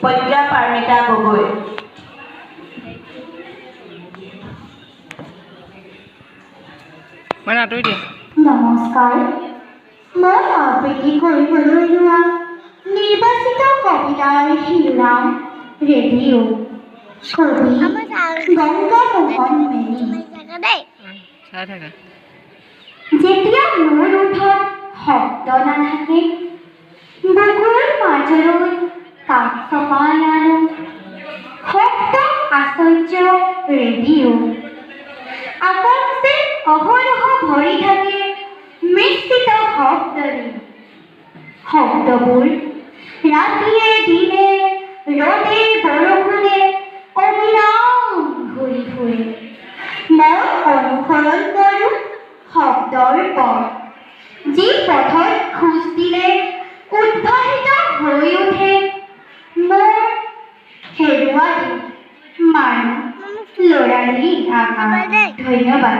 প্ৰজ্ঞা পাৰ্মিতা গগৈ মানে আঁতৰি দিয়া নমস্কাৰ মই আবৃত্তি কৰিবলৈ লোৱা নিৰ্বাচিত কবিতাৰ শিৰোনাম ৰেডিঅ' কবি গংগা মোহন মেনি চাই থাকা যেতিয়া মোৰ ওঠত শব্দ নাথাকে বুকুৰ মাজলৈ আনো শব্দ আশ্চৰ্য ৰেডিঅ' আকাশ যে অহৰহ থাকে মিশ্ৰিত শব্দৰে শব্দবোৰ ৰাতিয়ে দিনে ৰদে বৰষুণে অবিৰাম ঘূৰি ফুৰে মই শব্দৰ পথ যি পথত হেৰুৱাটো মানুহ ল'ৰালি আকাশ ধন্যবাদ